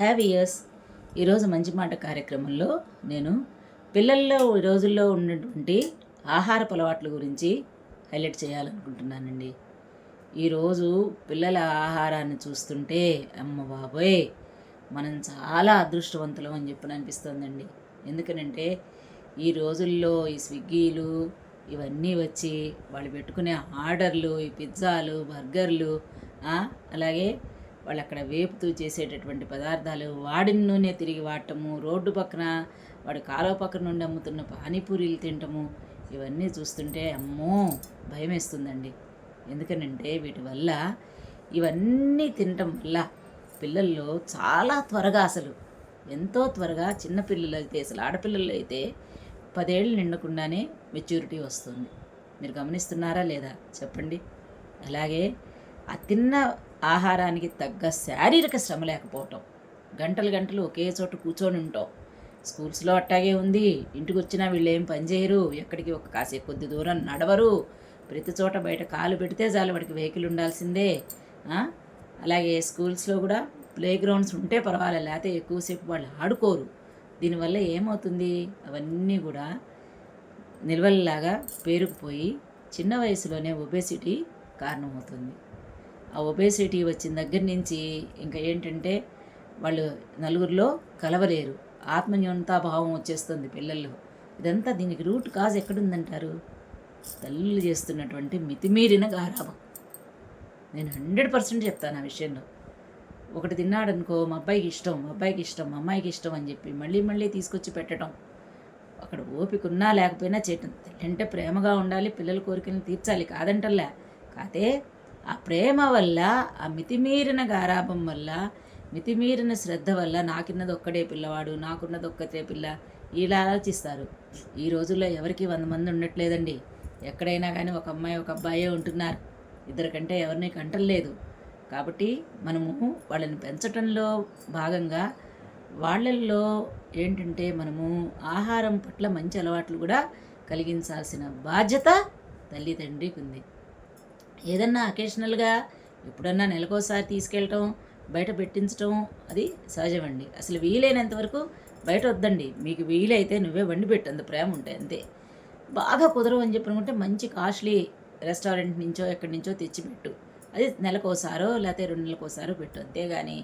Have years ఈరోజు మంచి మాట కార్యక్రమంలో నేను పిల్లల్లో ఈ రోజుల్లో ఉన్నటువంటి ఆహారపు అలవాట్ల గురించి హైలైట్ చేయాలనుకుంటున్నానండి. ఈరోజు పిల్లల ఆహారాన్ని చూస్తుంటే అమ్మ బాబోయ్ మనం చాలా అదృష్టవంతులం అని చెప్పి అనిపిస్తుందండి. ఎందుకనంటే ఈ రోజుల్లో ఈ స్విగ్గీలు ఇవన్నీ వచ్చి వాళ్ళు పెట్టుకునే ఆర్డర్లు ఈ పిజ్జాలు బర్గర్లు అలాగే వాళ్ళు అక్కడ వేపుతూ చేసేటటువంటి పదార్థాలు వాడిన నూనె తిరిగి వాడటము రోడ్డు పక్కన వాడు కాలువ పక్కన నుండి అమ్ముతున్న పానీపూరీలు తినటము ఇవన్నీ చూస్తుంటే అమ్మో భయం వేస్తుందండి ఎందుకనంటే వీటి వల్ల ఇవన్నీ తినటం వల్ల పిల్లల్లో చాలా త్వరగా అసలు ఎంతో త్వరగా చిన్నపిల్లలు అయితే అసలు ఆడపిల్లలు అయితే పదేళ్ళు నిండకుండానే మెచ్యూరిటీ వస్తుంది. మీరు గమనిస్తున్నారా లేదా? చెప్పండి. అలాగే ఆ తిన్న ఆహారానికి తగ్గ శారీరక శ్రమ లేకపోవటం. గంటలు గంటలు ఒకే చోట కూర్చొని ఉంటాం. స్కూల్స్లో అట్టాగే ఉంది. ఇంటికి వచ్చినా వీళ్ళు ఏం పని చేయరు. ఎక్కడికి ఒక కాసేపు కొద్ది దూరం నడవరు. ప్రతి చోట బయట కాలు పెడితే చాలు వాడికి వెహికల్ ఉండాల్సిందే. అలాగే స్కూల్స్లో కూడా ప్లే గ్రౌండ్స్ ఉంటే పర్వాలేదు లేకపోతే ఎక్కువసేపు వాళ్ళు ఆడుకోరు. దీనివల్ల ఏమవుతుంది? అవన్నీ కూడా నిల్వల్లాగా పేరుకుపోయి చిన్న వయసులోనే ఒబేసిటీ కారణమవుతుంది. ఆ ఒబేసిటీ వచ్చిన దగ్గర నుంచి ఇంకా ఏంటంటే వాళ్ళు నలుగురిలో కలవలేరు. ఆత్మన్యూనతాభావం వచ్చేస్తుంది పిల్లల్లో. ఇదంతా దీనికి రూట్ కాజ్ ఎక్కడుందంటారు? తల్లులు చేస్తున్నటువంటి మితిమీరిన గారాభం. నేను హండ్రెడ్ పర్సెంట్ చెప్తాను ఆ విషయంలో. ఒకటి తిన్నాడనుకో మా అబ్బాయికి ఇష్టం మా అబ్బాయికి ఇష్టం మా అమ్మాయికి ఇష్టం అని చెప్పి మళ్ళీ మళ్ళీ తీసుకొచ్చి పెట్టడం. అక్కడ ఓపిక ఉన్నా లేకపోయినా చేయటం. అంటే ప్రేమగా ఉండాలి పిల్లల కోరికలను తీర్చాలి కాదంటల్లా. కాతే ఆ ప్రేమ వల్ల ఆ మితిమీరిన గారాభం వల్ల మితిమీరిన శ్రద్ధ వల్ల నాకున్నది ఒక్కడే పిల్లవాడు నాకున్నది ఒక్కతే పిల్ల ఇలా ఆలోచిస్తారు. ఈ రోజుల్లో ఎవరికి వంద మంది ఉండట్లేదండి. ఎక్కడైనా కానీ ఒక అమ్మాయి ఒక అబ్బాయే ఉంటున్నారు. ఇద్దరికంటే ఎవరిని కంటలేదు కాబట్టి మనము వాళ్ళని పెంచటంలో భాగంగా వాళ్ళల్లో ఏంటంటే మనము ఆహారం పట్ల మంచి అలవాట్లు కూడా కలిగించాల్సిన బాధ్యత తల్లిదండ్రికి ఉంది. ఏదన్నా అకేషనల్గా ఎప్పుడన్నా నెలకోసారి తీసుకెళ్ళటం బయట పెట్టించటం అది సహజమండి. అసలు వీలైనంత వరకు బయట వద్దండి. మీకు వీలైతే నువ్వే వండి పెట్టు అంత ప్రేమ ఉంటాయి అంతే. బాగా కుదరవు అని చెప్పనుకుంటే మంచి కాస్ట్లీ రెస్టారెంట్ నుంచో ఎక్కడి నుంచో తెచ్చిపెట్టు అది నెలకోసారో లేకపోతే రెండు నెలకోసారో పెట్టు అంతేగాని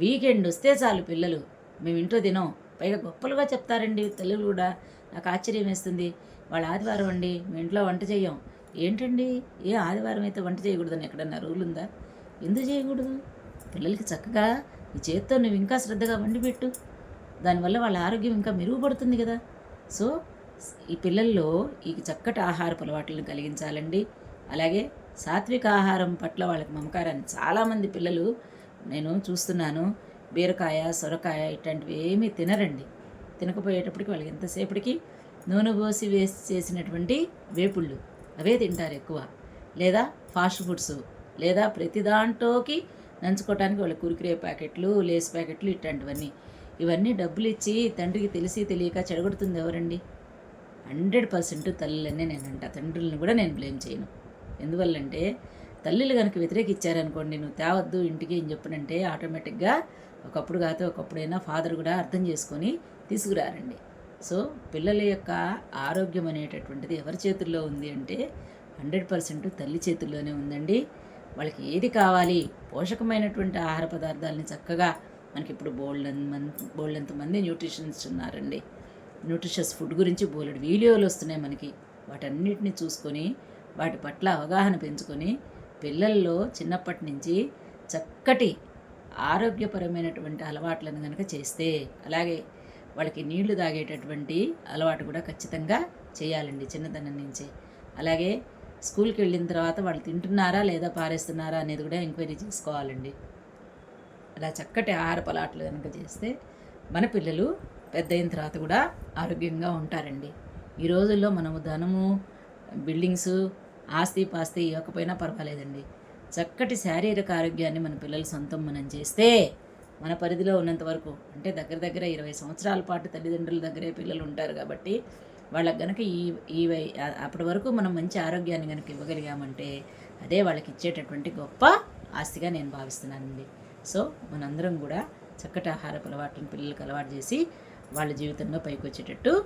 వీకెండ్ వస్తే చాలు పిల్లలు. మేము ఇంట్లో తినం. పైగా గొప్పలుగా చెప్తారండి. తల్లులు కూడా. నాకు ఆశ్చర్యం వేస్తుంది. వాళ్ళ ఆదివారం అండి మీ ఇంట్లో వంట చేయం ఏంటండి? ఏ ఆదివారం అయితే వంట చేయకూడదని ఎక్కడన్నా రూల్ ఉందా ఎందుకు చేయకూడదు? పిల్లలకి చక్కగా ఈ చేత్తో నువ్వు ఇంకా శ్రద్ధగా వండి పెట్టు. దానివల్ల వాళ్ళ ఆరోగ్యం ఇంకా మెరుగుపడుతుంది కదా. సో ఈ పిల్లల్లో ఈ చక్కటి ఆహారపు అలవాట్లను కలిగించాలండి. అలాగే సాత్విక ఆహారం పట్ల వాళ్ళకి మమకారాన్ని చాలామంది పిల్లలు నేను చూస్తున్నాను. బీరకాయ సొరకాయ ఇట్లాంటివి ఏమీ తినరండి. తినకపోయేటప్పటికి వాళ్ళకి ఎంతసేపటికి నూనె పోసి వేసి చేసినటువంటి వేపుళ్ళు. అవే తింటారు ఎక్కువ. లేదా ఫాస్ట్ ఫుడ్స్ లేదా ప్రతి దాంట్లోకి నంచుకోవటానికి వాళ్ళ కురికిరే ప్యాకెట్లు లేస్ ప్యాకెట్లు ఇట్లాంటివన్నీ. ఇవన్నీ డబ్బులు ఇచ్చి తండ్రికి తెలిసి తెలియక చెడగొడుతుంది ఎవరండి? హండ్రెడ్ పర్సెంట్ తల్లులనే నేను అంట తండ్రులను కూడా నేను బ్లేమ్ చేయను. ఎందువల్లంటే తల్లులు కనుక వ్యతిరేకిచ్చారనుకోండి నువ్వు తేవద్దు ఇంటికి ఏం చెప్పనంటే ఆటోమేటిక్గా ఒకప్పుడు కాకపోతే ఒకప్పుడైనా ఫాదర్ కూడా అర్థం చేసుకొని తీసుకురారండి. సో పిల్లల యొక్క ఆరోగ్యం అనేటటువంటిది ఎవరి చేతుల్లో ఉంది అంటే హండ్రెడ్ పర్సెంట్ తల్లి చేతుల్లోనే ఉందండి. వాళ్ళకి ఏది కావాలి? పోషకమైనటువంటి ఆహార పదార్థాలని చక్కగా మనకి ఇప్పుడు బోల్డ్ మంది బోల్డంత మంది న్యూట్రిషన్స్ ఉన్నారండి. న్యూట్రిషస్ ఫుడ్ గురించి బోలెడు వీడియోలు వస్తున్నాయి మనకి. వాటన్నిటిని చూసుకొని వాటి పట్ల అవగాహన పెంచుకొని పిల్లల్లో చిన్నప్పటి నుంచి చక్కటి ఆరోగ్యపరమైనటువంటి అలవాట్లను కనుక చేస్తే అలాగే వాళ్ళకి నీళ్ళు తాగేటటువంటి అలవాటు కూడా ఖచ్చితంగా చేయాలండి చిన్నతనం నుంచే. అలాగే స్కూల్కి వెళ్ళిన తర్వాత వాళ్ళు తింటున్నారా లేదా పారేస్తున్నారా అనేది కూడా ఎంక్వైరీ చేసుకోవాలండి. అలా చక్కటి ఆహార పలాట్లు కనుక చేస్తే మన పిల్లలు పెద్ద అయిన తర్వాత కూడా ఆరోగ్యంగా ఉంటారండి. ఈ రోజుల్లో మనము ధనము బిల్డింగ్స్ ఆస్తి పాస్తి ఇవ్వకపోయినా పర్వాలేదండి. చక్కటి శారీరక ఆరోగ్యాన్ని మన పిల్లలు సొంతం మనం చేస్తే మన పరిధిలో ఉన్నంత వరకు అంటే దగ్గర దగ్గర ఇరవై సంవత్సరాల పాటు తల్లిదండ్రుల దగ్గరే పిల్లలు ఉంటారు కాబట్టి వాళ్ళకి గనక ఈ ఈ అప్పటి వరకు మనం మంచి ఆరోగ్యాన్ని కనుక ఇవ్వగలిగామంటే అదే వాళ్ళకి ఇచ్చేటటువంటి గొప్ప ఆస్తిగా నేను భావిస్తున్నానండి. సో మనందరం కూడా చక్కటి ఆహారపు అలవాటును పిల్లలకు అలవాటు చేసి వాళ్ళ జీవితంలో పైకి వచ్చేటట్టు